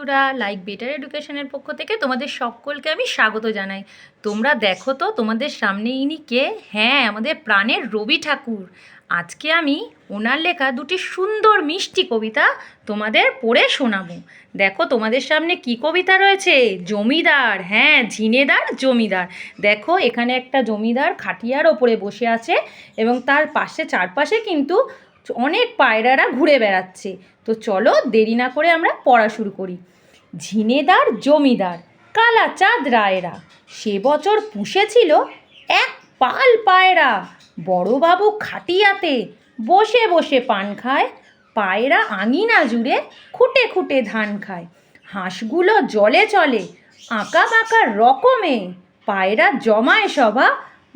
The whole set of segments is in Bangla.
বন্ধুরা লাইক বেটার এডুকেশনের পক্ষ থেকে তোমাদের সকলকে আমি স্বাগত জানাই। তোমরা দেখো তো, তোমাদের সামনে ইনি কে? হ্যাঁ আমাদের প্রাণের রবি ঠাকুর। আজকে আমি ওনার লেখা দুটি সুন্দর মিষ্টি কবিতা তোমাদের পড়ে শোনাবো। দেখো তোমাদের সামনে কি কবিতা রয়েছে? জমিদার হ্যাঁ ঝিনেদার, জমিদার। দেখো এখানে একটা জমিদার খাটিয়ার ওপরে বসে আছে এবং তার পাশে, চারপাশে কিন্তু অনেক পায়রারা ঘুরে বেড়াচ্ছে। তো চলো দেরি না করে আমরা পড়া শুরু করি। ঝিনেদার জমিদার, কালাচাঁদ রায়রা, সে বছর পুষেছিল এক পাল পায়রা। বড়বাবু খাটিয়াতে বসে বসে পান খায়, পায়রা আঙিনা জুড়ে খুঁটে খুঁটে ধান খায়। হাঁসগুলো জলে চলে, আঁকা বাঁকা রকমে, পায়রা জমায় সভা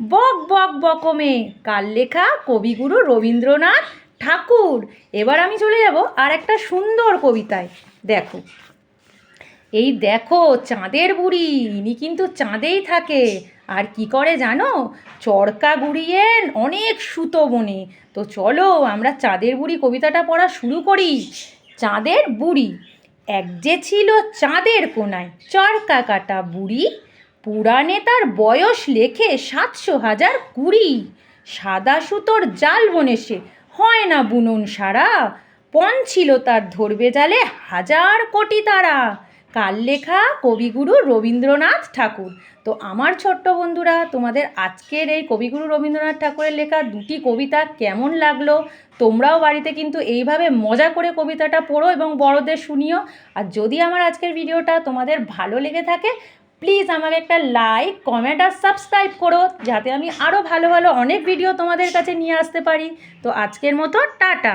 বক বক বকমে। কার লেখা কবিগুরু রবীন্দ্রনাথ ঠাকুর, এবার আমি চলে যাব আর একটা সুন্দর কবিতায়। দেখো। এই দেখো, চাঁদের বুড়ি, ইনি কিন্তু চাঁদেই থাকে। আর কি করে জানো? চরকা গুড়িয়ে অনেক সুতো বনে। তো চলো, আমরা চাঁদের বুড়ি কবিতাটা পড়া শুরু করি। চাঁদের বুড়ি, এক যে ছিল চাঁদের কোনায়, চরকা কাটা বুড়ি। পুরাণে তার বয়স লেখে সাতশো হাজার কুড়ি। সাদা সুতোর জাল বনে সে হয় না বুনন সারা। পণ ছিল তার ধরবে জালে হাজার কোটি তারা। কাল লেখা কবিগুরু রবীন্দ্রনাথ ঠাকুর। তো আমার ছোট্ট বন্ধুরা, তোমাদের আজকের এই কবিগুরু রবীন্দ্রনাথ ঠাকুরের লেখা দুটি কবিতা কেমন লাগল? তোমরাও বাড়িতে কিন্তু এইভাবে মজা করে কবিতাটা পড়ো এবং বড়দের শুনিও। আর যদি আমার আজকের ভিডিওটা তোমাদের ভালো লেগে থাকে প্লিজ আমাকে একটা লাইক, কমেন্ট আর সাবস্ক্রাইব করো যাতে আমি আরও ভালো ভালো অনেক ভিডিও তোমাদের কাছে নিয়ে আসতে পারি। তো আজকের মতো, টাটা।